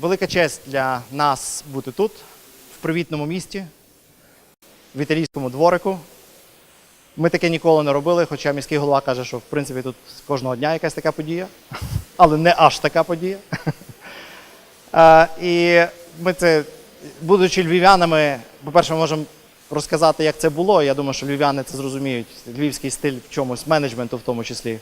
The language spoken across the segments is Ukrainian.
Велика честь для нас бути тут, в привітному місті, в італійському дворику. Ми таке ніколи не робили, хоча міський голова каже, що в принципі тут кожного дня якась така подія, але не аж така подія. І ми це, будучи львів'янами, по-перше, ми можемо розказати, як це було. Я думаю, що львів'яни це зрозуміють. Львівський стиль в чомусь, менеджменту в тому числі.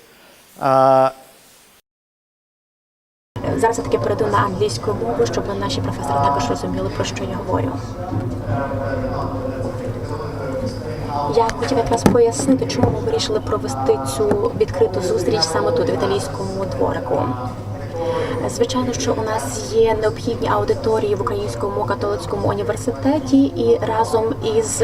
Зараз я таки перейду на англійську мову, щоб наші професори також розуміли, про що я говорю. Я хотів якраз пояснити, чому ми вирішили провести цю відкриту зустріч саме тут, в італійському дворику. Звичайно, що у нас є необхідні аудиторії в Українському католицькому університеті, і разом із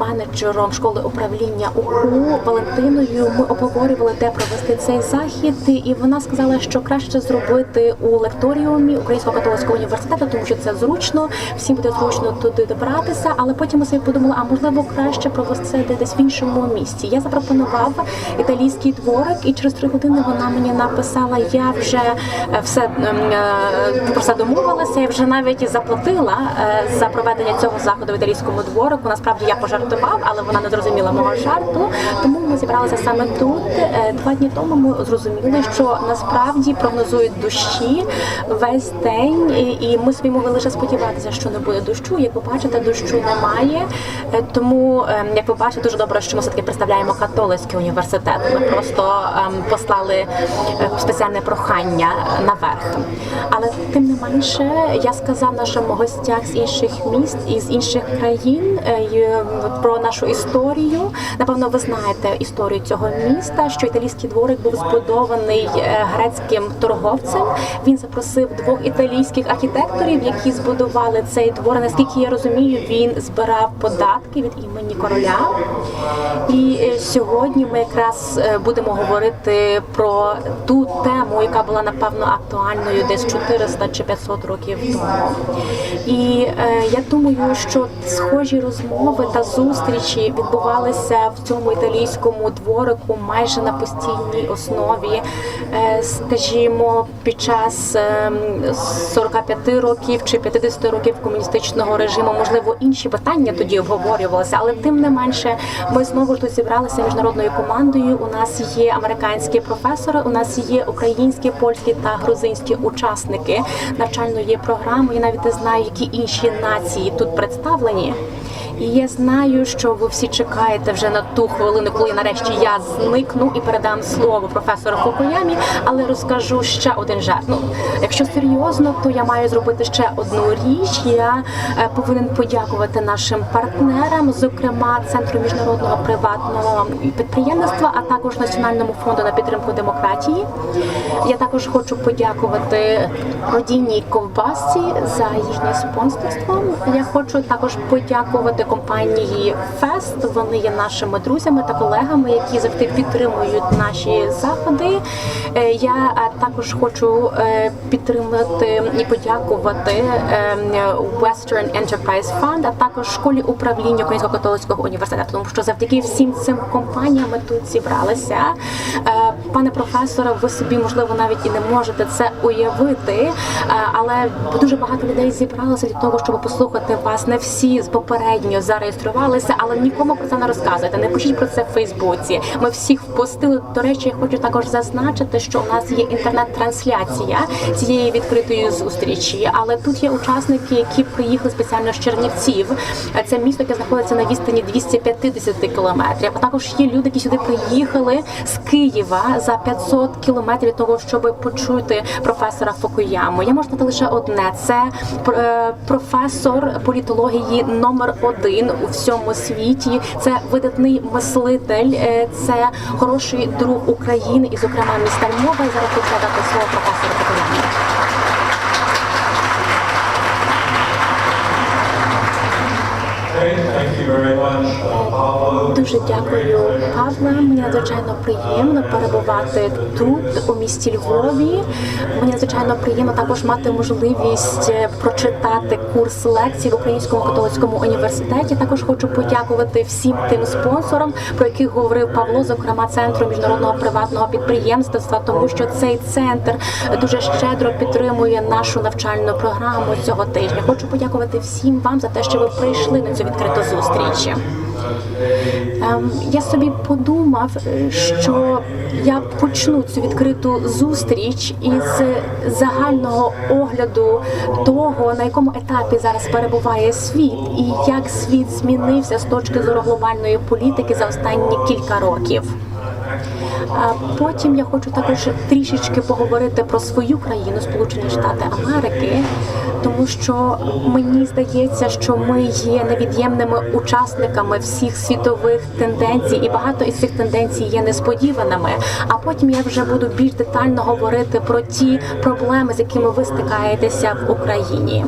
менеджером школи управління УКУ Валентиною ми обговорювали, де провести цей захід. І вона сказала, що краще зробити у лекторіумі Українського католицького університету, тому що це зручно, всім буде зручно туди добратися. Але потім ми собі подумали, а можливо краще провести десь в іншому місці. Я запропонував італійський дворик, і через три години вона мені написала: я вже е, все е, про все домовилася. Я вже навіть і заплатила е, за проведення цього заходу в італійському дворику. Насправді я пожартував, але вона не зрозуміла мого жарту. Тому ми зібралися саме тут. Е, Два дні тому ми зрозуміли, що насправді прогнозують дощі весь день, і- і ми собі могли лише сподіватися, що не буде дощу. Як ви бачите, дощу немає. Тому, ем, як ви бачите, дуже добре, що ми все таки представляємо католицький університет. Ми просто ем, послали спеціальне прохання наверх. Але тим не менше, я сказав нашим гостях з інших міст і з інших країн е, про нашу історію. Напевно, ви знаєте історію цього міста, що італійський дворик був збудований е, грецьким торговцем. Він запросив двох італійських архітекторів, які збудували цей двор. Наскільки я розумію, він збирав податки від імені короля. І е, сьогодні ми якраз е, будемо говорити про ту тему, яка була напевно актуальною десь 400 чи 500 років тому. І е, я думаю, що схожі розмови та зустрічі відбувалися в цьому італійському дворику майже на постійній основі. Е, скажімо, під час ем, 45 років чи 50 років комуністичного режиму, можливо, інші питання тоді обговорювалися, але тим не менше, ми знову ж тут зібралися міжнародною командою. У нас є американські професори, у нас є українські, польські та грузинські учасники навчальної програми. Я навіть не знаю, які інші нації тут представлені. І я знаю, що ви всі чекаєте вже на ту хвилину, коли нарешті я зникну і передам слово професору Фукуямі, але розкажу ще один жарт. Ну, якщо серйозно, то я маю зробити ще одну річ. Я е, повинен подякувати нашим партнерам, зокрема Центру міжнародного приватного підприємництва, а також Національному фонду на підтримку демократії. Я також хочу подякувати родині ковбасці за їхнє спонсорство. Я хочу також подякувати компанії Фест. Вони є нашими друзями та колегами, які завжди підтримують наші заходи. Е, Я е, також хочу е, підтримати і подякувати е, Western Enterprise Fund, а також школі управління Українського католицького університету, тому що завдяки всім цим компаніям ми тут зібралися. Пане професоре, ви собі можливо навіть і не можете це уявити, але дуже багато людей зібралося для того, щоб послухати вас. Не всі з попередньо зареєструвалися, але нікому про це не розказуйте. Не пишіть про це в Фейсбуці. Ми всіх впустили. До речі, я хочу також зазначити, що у нас є інтернет-трансляція цієї відкритої зустрічі. Але тут є учасники, які приїхали спеціально з Чернівців. Це місто, яке знаходиться на відстані 250 кілометрів. А також є люди, які сюди приїхали з Києва за 500 кілометрів того, щоб почути професора Фукуяму. Я можу сказати лише одне: це е, професор політології номер один у всьому світі. Це видатний мислитель, е, це хороший друг України і, зокрема, міста Львова. Зараз хочу надати слово професору Дуже дякую, Павла. Мені надзвичайно приємно перебувати тут, у місті Львові. Мені надзвичайно приємно також мати можливість е, прочитати курс лекцій в Українському католицькому університеті. Також хочу подякувати всім тим спонсорам, про яких говорив Павло, зокрема центру міжнародного приватного підприємства, тому що цей центр дуже щедро підтримує нашу навчальну програму цього тижня. Хочу подякувати всім вам за те, що ви прийшли на цю відкриту зустріч. Ем, Я собі подумав, е, що я почну цю відкриту зустріч із загального огляду того, на якому етапі зараз перебуває світ, і як світ змінився з точки зору глобальної політики за останні кілька років. Потім я хочу також трішечки поговорити про свою країну, Сполучені Штати Америки, тому що мені здається, що ми є невід'ємними учасниками всіх світових тенденцій, і багато із цих тенденцій є несподіваними. А потім я вже буду більш детально говорити про ті проблеми, з якими ви стикаєтеся в Україні.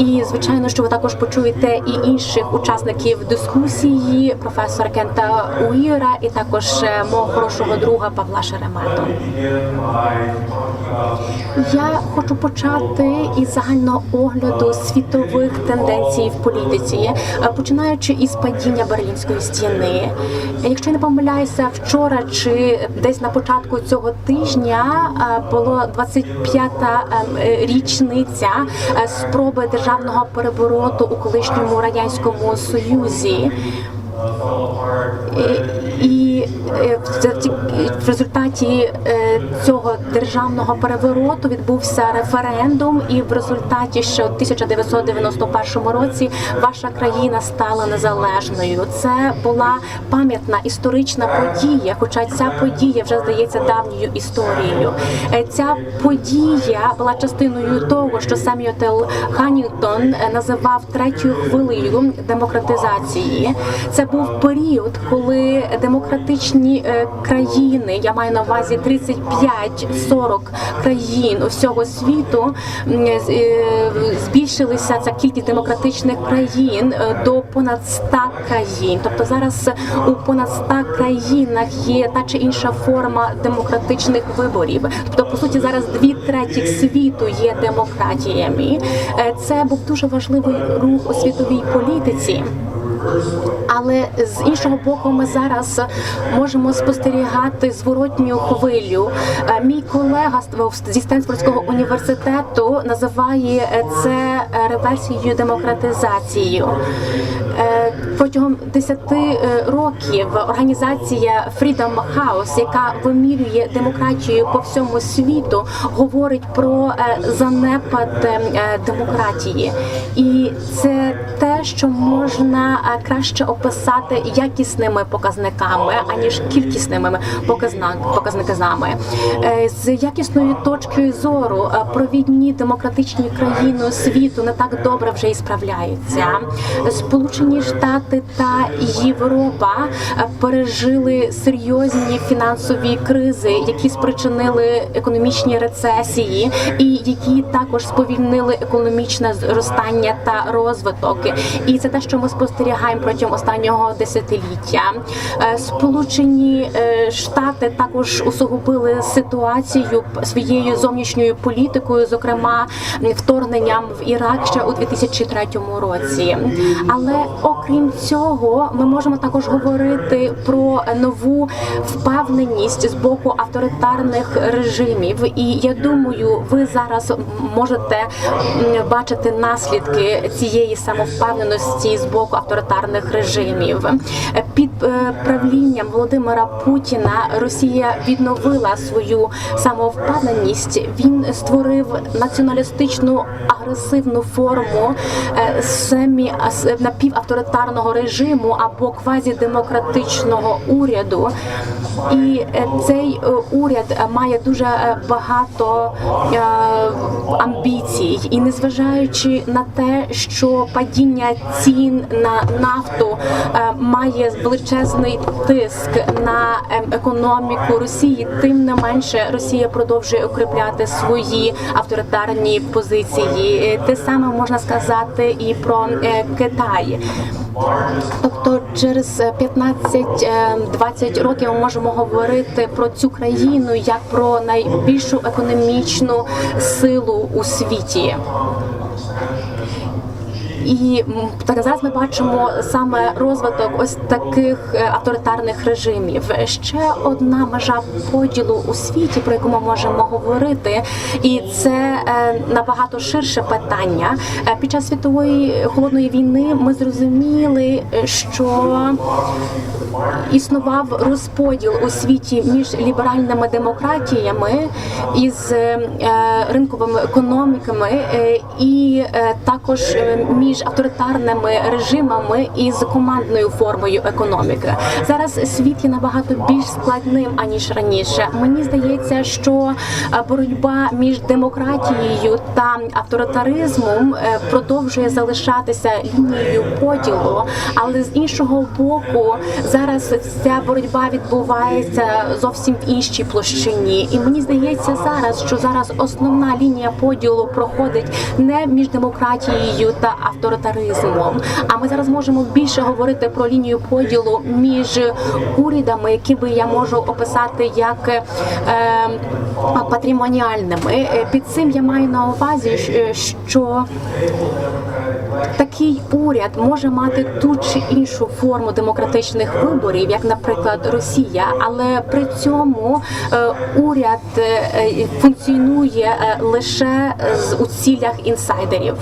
І звичайно, що ви також почуєте і інших учасників дискусії, професора Кента Уіра, і також е, мого хорошого друга Павла Шеремету. Я хочу почати із загального огляду світових тенденцій в політиці, починаючи із падіння Берлінської стіни. Якщо я не помиляюся, вчора чи десь на початку цього тижня е, було 25-та е, річниця е, спроби державного перевороту у колишньому радянському союзі. І завдяки- в результаті е, цього державного перевороту відбувся референдум, і в результаті ще у 1991 році ваша країна стала незалежною. Це була пам'ятна історична подія, хоча ця подія вже здається давньою історією. Е, Ця подія була частиною того, що Семюел Ханінгтон е, називав третьою хвилею демократизації. Це був період, коли демократичні е, країни, я маю на увазі 35-40 країн усього світу, м, е, збільшилися ця кількість демократичних країн е, до понад 100 країн. Тобто зараз у понад 100 країнах є та чи інша форма демократичних виборів. Тобто, по суті, зараз дві третіх світу є демократіями. Е, Це був дуже важливий рух у світовій політиці. Але з іншого боку, ми зараз можемо спостерігати зворотню хвилю. Е, Мій колега зі Стенфордського університету називає е, це е, реверсією демократизацією. Протягом 10 е, років організація Freedom House, яка вимірює демократію по всьому світу, говорить про е, занепад е, демократії, і це те, що можна краще описати якісними показниками аніж кількісними показниками. З якісної точки зору провідні демократичні країни світу не так добре вже і справляються. Сполучені Штати та Європа е, пережили серйозні фінансові кризи, які спричинили економічні рецесії, і які також сповільнили економічне зростання та розвиток. І це те, що ми спостерігаємо протягом останнього десятиліття. Е, Сполучені е, Штати також усугубили ситуацію своєю зовнішньою політикою, зокрема вторгненням в Ірак ще у 2003 році. Але окрім цього, ми можемо також говорити про нову впевненість з боку авторитарних режимів. І я думаю, ви зараз можете бачити наслідки цієї самовпевненості з боку авторитарних режимів. Під е, правлінням Володимира Путіна Росія відновила свою самовпевненість. Він створив націоналістичну агресивну форму е, семі ас- напівавторитарного режиму або квазідемократичного уряду. І е, цей е, уряд е, має дуже багато амбіцій, і незважаючи на те, що падіння цін на нафту має величезний тиск на економіку Росії, тим не менше Росія продовжує укріпляти свої авторитарні позиції. Те саме можна сказати і про Китай. Тобто через е, 15-20 років ми можемо говорити про цю країну як про найбільшу економічну силу у світі. І так зараз ми бачимо саме розвиток ось таких е, авторитарних режимів. Ще одна межа поділу у світі, про яку ми можемо говорити, і це е, набагато ширше питання. Е, Під час світової холодної війни ми зрозуміли, що існував розподіл у світі між ліберальними демократіями із ринковими економіками і також е, між авторитарними режимами із командною формою економіки. Зараз світ є набагато більш складним аніж раніше. Мені здається, що е, боротьба між демократією та авторитаризмом е, продовжує залишатися лінією поділу, але з іншого боку, зараз ця боротьба відбувається зовсім в іншій площині. І мені здається зараз, що зараз основна лінія поділу проходить не між демократією та авторитаризмом. А ми зараз можемо більше говорити про лінію поділу між урядами, які би я можу описати як е, патрімоніальними. Е, Під цим я маю на увазі, що такий уряд може мати ту чи іншу форму демократичних виборів, як, наприклад, Росія, але при цьому е, уряд е, функціонує е, лише з у цілях інсайдерів.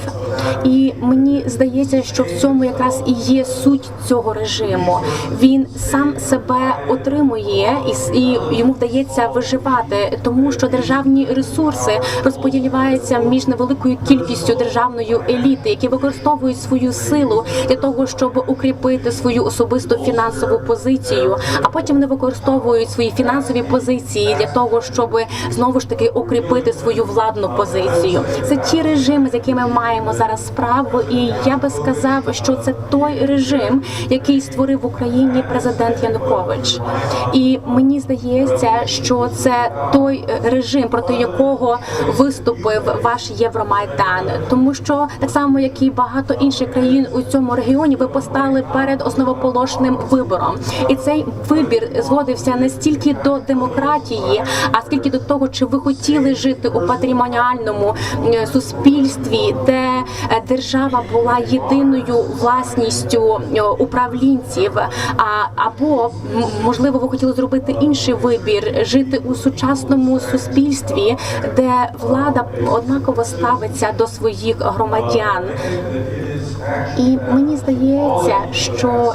І мені здається, що в цьому якраз і є суть цього режиму. Він сам себе отримує і йому вдається виживати, тому що державні ресурси розподіляються між невеликою кількістю державної еліти, які використовують свою силу для того, щоб укріпити свою особисту фінансову позицію, а потім не використовують свої фінансові позиції для того, щоб знову ж таки укріпити свою владну позицію. Це ті режими, з якими ми маємо зараз справу, і я би сказав, що це той режим, який створив в Україні президент Янукович. І мені здається, що це той режим, проти якого виступив ваш Євромайдан, тому що так само, як і багато інших країн у цьому регіоні, ви постали перед основоположним вибором, і цей вибір зводився не стільки до демократії, а скільки до того, чи ви хотіли жити у патрімоніальному е, суспільстві, де е, держава була єдиною власністю е, управлінців, або можливо ви хотіли зробити інший вибір, жити у сучасному суспільстві, де влада однаково ставиться до своїх громадян. І мені здається, що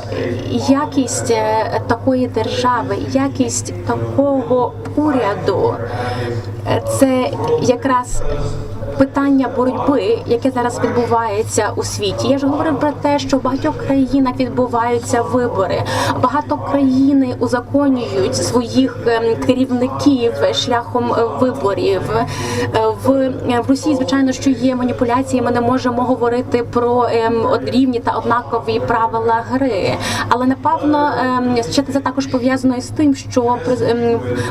якість е, такої держави, якість такого уряду е, це якраз. Питання боротьби, яке зараз відбувається у світі, я ж говорив про те, що в багатьох країнах відбуваються вибори. Багато країни узаконюють своїх ем, керівників шляхом е, виборів. Е, В, е, Росії, звичайно, що є маніпуляції. Ми не можемо говорити про ем, рівні та однакові правила гри. Але напевно ем, ще це також пов'язано із тим, що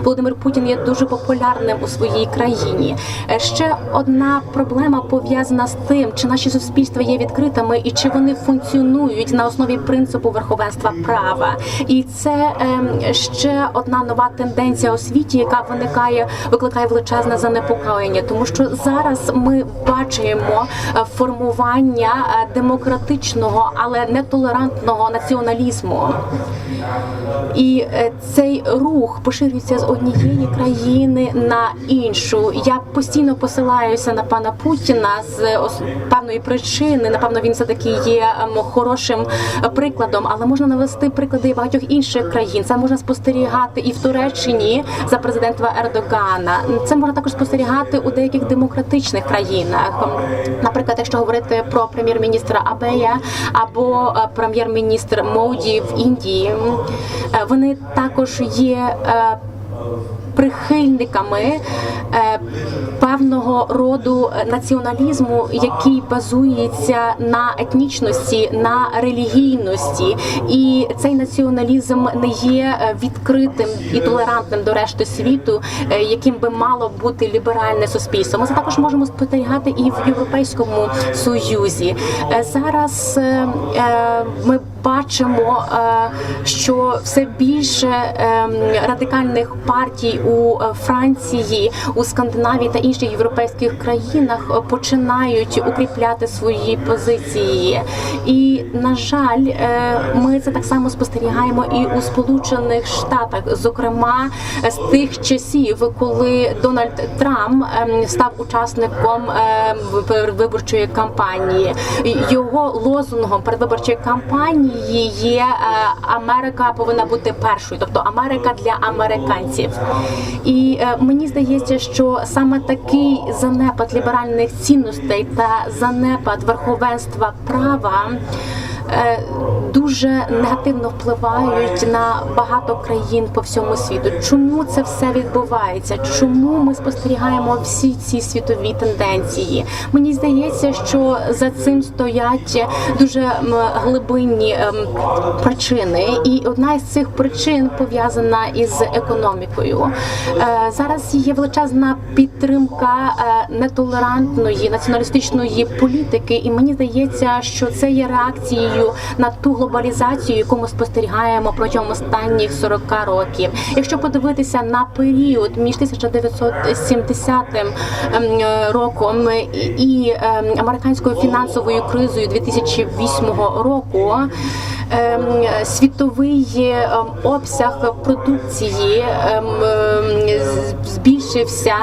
Володимир Путін є дуже популярним у своїй країні. Ще одна проблема пов'язана з тим, чи наші суспільства є відкритими і чи вони функціонують на основі принципу верховенства права. І це ем, ще одна нова тенденція у світі, яка виникає, викликає величезне занепокоєння, тому що зараз ми бачимо е, формування е, демократичного, але нетолерантного націоналізму. І е, цей рух поширюється з однієї країни на іншу. Я постійно посилаюся на на пана Путіна з ос- певної причини. Напевно, він все таки є ем, хорошим е, прикладом, але можна навести приклади багатьох інших країн. Це можна спостерігати і в Туреччині за президентства Ердогана. Це можна також спостерігати у деяких демократичних країнах. Наприклад, якщо говорити про прем'єр-міністра Абея або е, прем'єр-міністр Моді в Індії, е, вони також є. е, Прихильниками е, певного роду націоналізму, який базується на етнічності, на релігійності, і цей націоналізм не є е, відкритим і толерантним до решти світу, яким би мало бути ліберальне суспільство. Ми це також можемо спостерігати і в Європейському Союзі. Зараз ми бачимо, е, що все більше е, радикальних партій у е, Франції, у Скандинавії та інших європейських країнах е, починають укріпляти свої позиції. І на жаль, ми це так само спостерігаємо і у Сполучених Штатах, зокрема з тих часів, коли Дональд Трамп ем, став учасником ем, виборчої кампанії. Його лозунгом передвиборчої кампанії є е, Америка повинна бути першою, тобто Америка для американців. І е, мені здається, що саме такий занепад ліберальних цінностей та занепад верховенства права. Е, Дуже негативно впливають на багато країн по всьому світу. Чому це все відбувається? Чому ми спостерігаємо всі ці світові тенденції? Мені здається, що за цим стоять дуже глибинні ем, причини, і одна із цих причин пов'язана із економікою. Е, Зараз є величезна підтримка е, нетолерантної націоналістичної політики, і мені здається, що це є реакцією на ту глобалізацію, яку ми спостерігаємо протягом останніх 40 років. Якщо подивитися на період між 1970 ем, е, роком і- ем, американською фінансовою кризою 2008 року. ем, Світовий обсяг продукції з- збільшився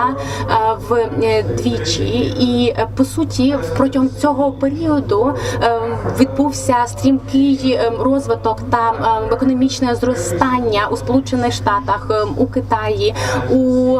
е, вдвічі, і е, по суті, протягом цього періоду відбувся стрімкий ем, розвиток та ем, економічне зростання у Сполучених Штатах, ем, у Китаї, у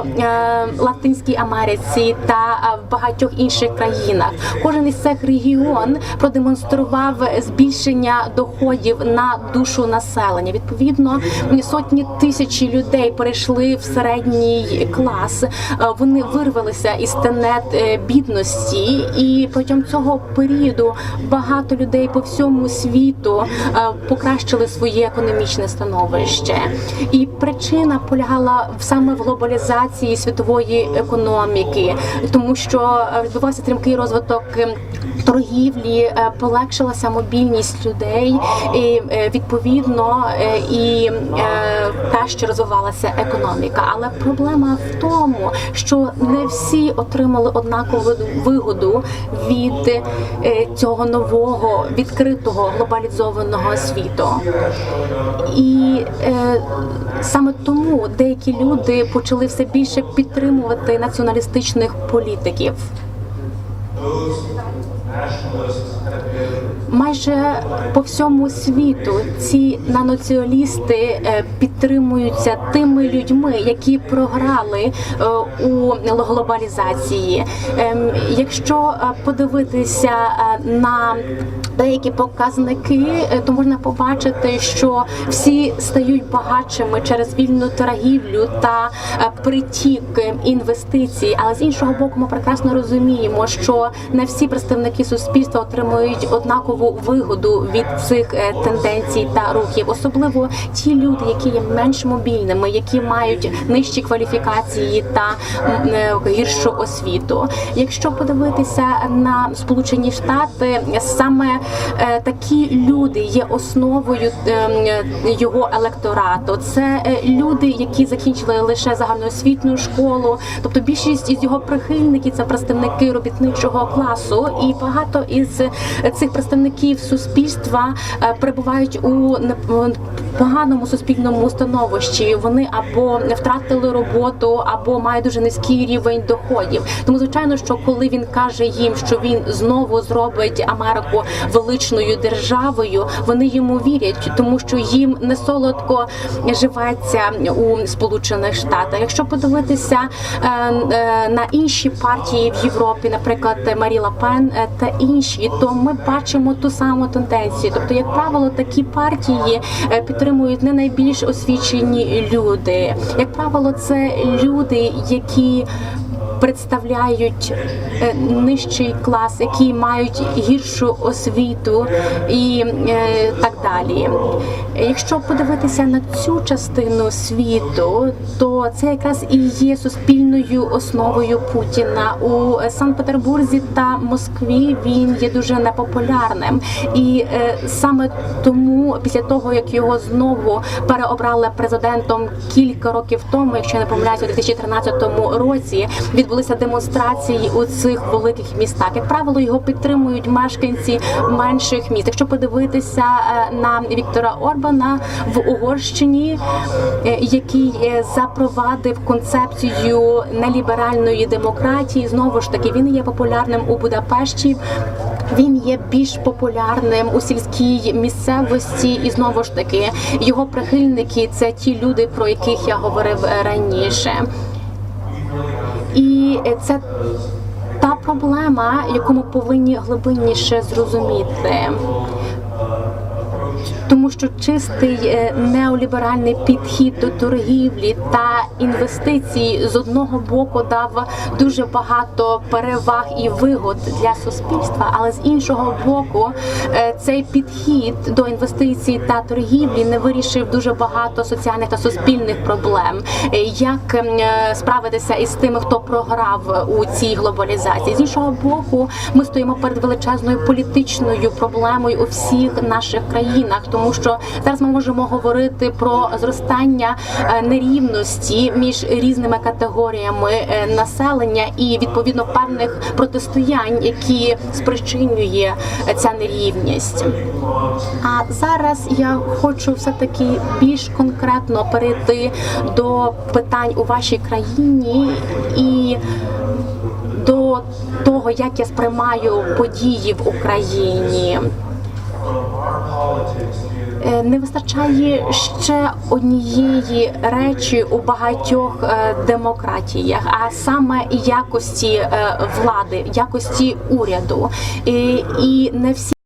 Латинській Америці та е, в багатьох інших країнах. Кожен із цих регіон продемонстрував збільшення доходів на душу населення. Відповідно, сотні тисячі людей перейшли в середній клас. Е, Вони вирвалися із тенет е, бідності, і протягом цього періоду багато людей по всьому світу е, покращили своє економічне становище. І причина полягала саме в глобалізації світової економіки, тому що е, відбувався стрімкий розвиток. Торгівлі е, полегшилася мобільність людей, і е, відповідно е, і краще розвивалася економіка. Але проблема в тому, що не всі отримали однакову вигоду від цього нового відкритого глобалізованого світу. І саме тому деякі люди почали все більше підтримувати націоналістичних політиків. Майже по всьому світу ці націоналісти е, підтримуються тими людьми, які програли е, у глобалізації. Ем, Якщо е, подивитися на деякі показники, е, то можна побачити, що всі стають багатшими через вільну торгівлю та е, притік е, інвестицій. Але з іншого боку, ми прекрасно розуміємо, що не всі представники суспільства отримують однакову вигоду від цих тенденцій та рухів, особливо ті люди, які є менш мобільними, які мають нижчі кваліфікації та гіршу освіту. Якщо подивитися на Сполучені Штати, саме такі люди є основою е, його електорату. Це е, люди, які закінчили лише загальноосвітню школу. Тобто більшість із його прихильників це представники робітничого класу, і багато із е, цих представників суспільства е, перебувають у поганому суспільному становищі. Вони або втратили роботу, або мають дуже низький рівень доходів. Тому звичайно, що коли він каже їм, що він знову зробить Америку величною державою, вони йому вірять, тому що їм не солодко живеться у Сполучених Штатах. Якщо подивитися е, е, на інші партії в Європі, наприклад, Марі Лапен е, та інші, то ми бачимо ту саму тенденцію. Тобто, як правило, такі партії підтримують не найбільш освічені люди. Як правило, це люди, які представляють е, нижчий клас, які мають гіршу освіту і е, так далі. Якщо подивитися на цю частину світу, то це якраз і є суспільною основою Путіна у Санкт-Петербурзі та Москві. Він є дуже непопулярним, і е, саме тому, після того як його знову переобрали президентом кілька років тому, якщо не помиляюся, у 2013 році відбулися демонстрації у цих великих містах. Як правило, його підтримують мешканці менших міст. Якщо подивитися е, на Віктора Орбана в Угорщині, е, який е, запровадив концепцію неліберальної демократії, знову ж таки він є популярним у Будапешті. Він є більш популярним у сільській місцевості, і знову ж таки його прихильники це ті люди, про яких я говорив е, раніше. І це та проблема, яку ми повинні глибинніше зрозуміти. Тому що чистий е, неоліберальний підхід до торгівлі та інвестицій з одного боку дав дуже багато переваг і вигод для суспільства, але з іншого боку, е, цей підхід до інвестицій та торгівлі не вирішив дуже багато соціальних та суспільних проблем. Е, Як ем, е, справитися із тими, хто програв у цій глобалізації? З іншого боку, ми стоїмо перед величезною політичною проблемою у всіх наших країнах, тому що зараз ми можемо говорити про зростання е, між різними категоріями е, населення і відповідно певних протистоянь, які спричинює е, ця нерівність. А зараз я хочу все таки більш конкретно перейти до питань у вашій країні і до того, як я сприймаю події в Україні. Е, Не вистачає ще однієї речі у багатьох е, демократіях, а саме якості е, влади, якості уряду. І, і не всі.